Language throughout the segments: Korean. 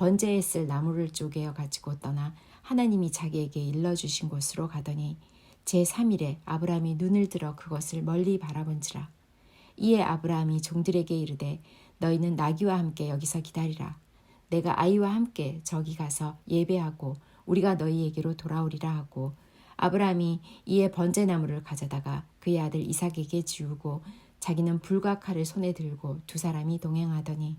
번제에 쓸 나무를 쪼개어 가지고 떠나 하나님이 자기에게 일러주신 곳으로 가더니 제3일에 아브라함이 눈을 들어 그것을 멀리 바라본지라. 이에 아브라함이 종들에게 이르되 너희는 나귀와 함께 여기서 기다리라. 내가 아이와 함께 저기 가서 예배하고 우리가 너희에게로 돌아오리라 하고 아브라함이 이에 번제나무를 가져다가 그의 아들 이삭에게 지우고 자기는 불과 칼을 손에 들고 두 사람이 동행하더니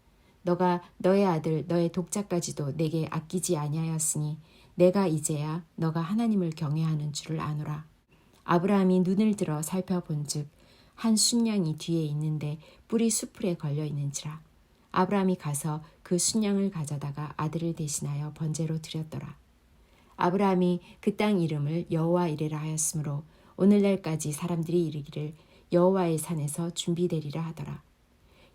너가 너의 아들 너의 독자까지도 내게 아끼지 아니하였으니 내가 이제야 너가 하나님을 경외하는 줄을 아노라. 아브라함이 눈을 들어 살펴본즉 한 순양이 뒤에 있는데 뿔이 수풀에 걸려 있는지라. 아브라함이 가서 그 순양을 가져다가 아들을 대신하여 번제로 드렸더라. 아브라함이 그 땅 이름을 여호와 이레라 하였으므로 오늘날까지 사람들이 이르기를 여호와의 산에서 준비되리라 하더라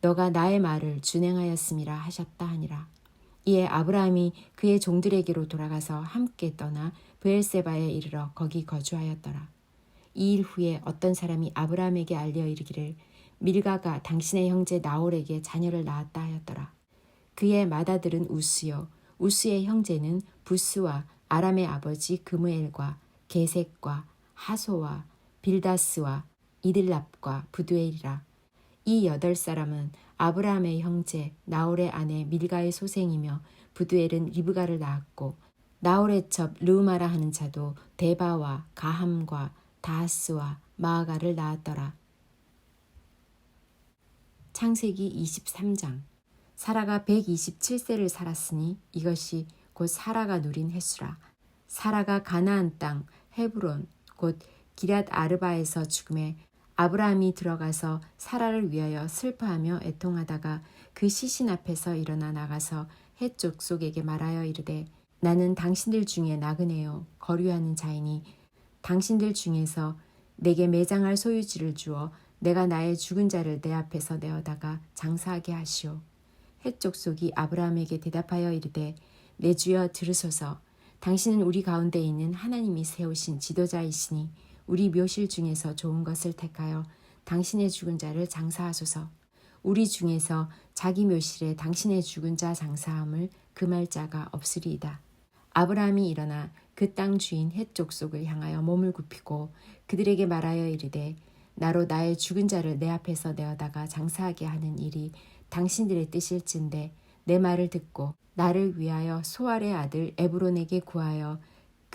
너가 나의 말을 준행하였음이라 하셨다 하니라. 이에 아브라함이 그의 종들에게로 돌아가서 함께 떠나 브엘세바에 이르러 거기 거주하였더라. 이 일 후에 어떤 사람이 아브라함에게 알려 이르기를 밀가가 당신의 형제 나홀에게 자녀를 낳았다 하였더라. 그의 맏아들은 우스요 우스의 형제는 부스와 아람의 아버지 그무엘과 게색과 하소와 빌다스와 이들랍과 부두엘이라. 이 여덟 사람은 아브라함의 형제 나홀의 아내 밀가의 소생이며 부두엘은 리브가를 낳았고 나홀의 첩 르우마라 하는 자도 데바와 가함과 다하스와 마아가를 낳았더라. 창세기 23장 사라가 127세를 살았으니 이것이 곧 사라가 누린 횟수라. 사라가 가나안 땅 헤브론 곧 기랏 아르바에서 죽음에 아브라함이 들어가서 사라를 위하여 슬퍼하며 애통하다가 그 시신 앞에서 일어나 나가서 해쪽 속에게 말하여 이르되 나는 당신들 중에 나그네요 거류하는 자이니 당신들 중에서 내게 매장할 소유지를 주어 내가 나의 죽은 자를 내 앞에서 내어다가 장사하게 하시오. 해쪽 속이 아브라함에게 대답하여 이르되 내 주여 들으소서 당신은 우리 가운데 있는 하나님이 세우신 지도자이시니 우리 묘실 중에서 좋은 것을 택하여 당신의 죽은 자를 장사하소서. 우리 중에서 자기 묘실에 당신의 죽은 자 장사함을 금할 자가 없으리이다. 아브라함이 일어나 그 땅 주인 해쪽 속을 향하여 몸을 굽히고 그들에게 말하여 이르되 나로 나의 죽은 자를 내 앞에서 내어다가 장사하게 하는 일이 당신들의 뜻일진데 내 말을 듣고 나를 위하여 소알의 아들 에브론에게 구하여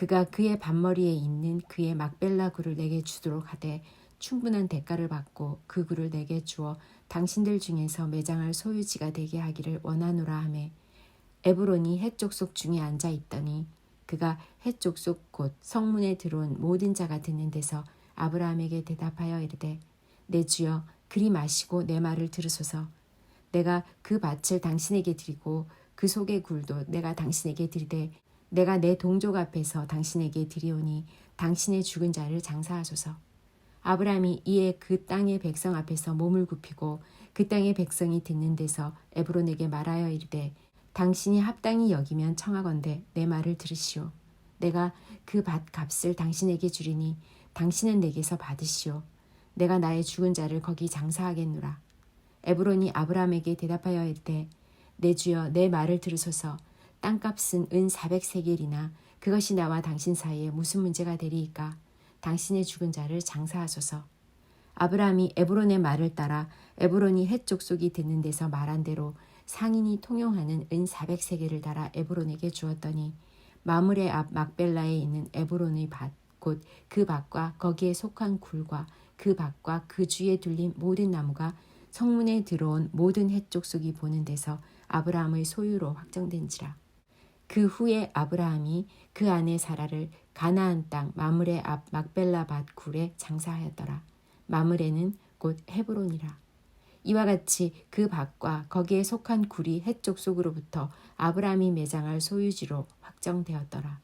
그가 그의 반머리에 있는 그의 막벨라 굴을 내게 주도록 하되 충분한 대가를 받고 그 굴을 내게 주어 당신들 중에서 매장할 소유지가 되게 하기를 원하노라 하매 에브론이 해쪽 속 중에 앉아 있더니 그가 해쪽 속 곧 성문에 들어온 모든 자가 듣는 데서 아브라함에게 대답하여 이르되 내 주여 그리 마시고 내 말을 들으소서. 내가 그 밭을 당신에게 드리고 그 속의 굴도 내가 당신에게 드리되 내가 내 동족 앞에서 당신에게 드리오니 당신의 죽은 자를 장사하소서. 아브라함이 이에 그 땅의 백성 앞에서 몸을 굽히고 그 땅의 백성이 듣는 데서 에브론에게 말하여 이르되 당신이 합당히 여기면 청하건대 내 말을 들으시오. 내가 그 밭 값을 당신에게 주리니 당신은 내게서 받으시오. 내가 나의 죽은 자를 거기 장사하겠노라. 에브론이 아브라함에게 대답하여 이르되 내 주여 내 말을 들으소서 땅값은 은 400세겔이나 그것이 나와 당신 사이에 무슨 문제가 되리이까 당신의 죽은 자를 장사하소서. 아브라함이 에브론의 말을 따라 에브론이 헷 족속이 듣는 데서 말한 대로 상인이 통용하는 은 400세겔을 달아 에브론에게 주었더니 마물의 앞 막벨라에 있는 에브론의 밭 곧 그 밭과 거기에 속한 굴과 그 밭과 그 주위에 둘린 모든 나무가 성문에 들어온 모든 헷 족속이 보는 데서 아브라함의 소유로 확정된지라. 그 후에 아브라함이 그 아내 사라를 가나안 땅 마물의 앞 막벨라 밭 굴에 장사하였더라. 마물에는 곧 헤브론이라. 이와 같이 그 밭과 거기에 속한 굴이 헷 족속으로부터 아브라함이 매장할 소유지로 확정되었더라.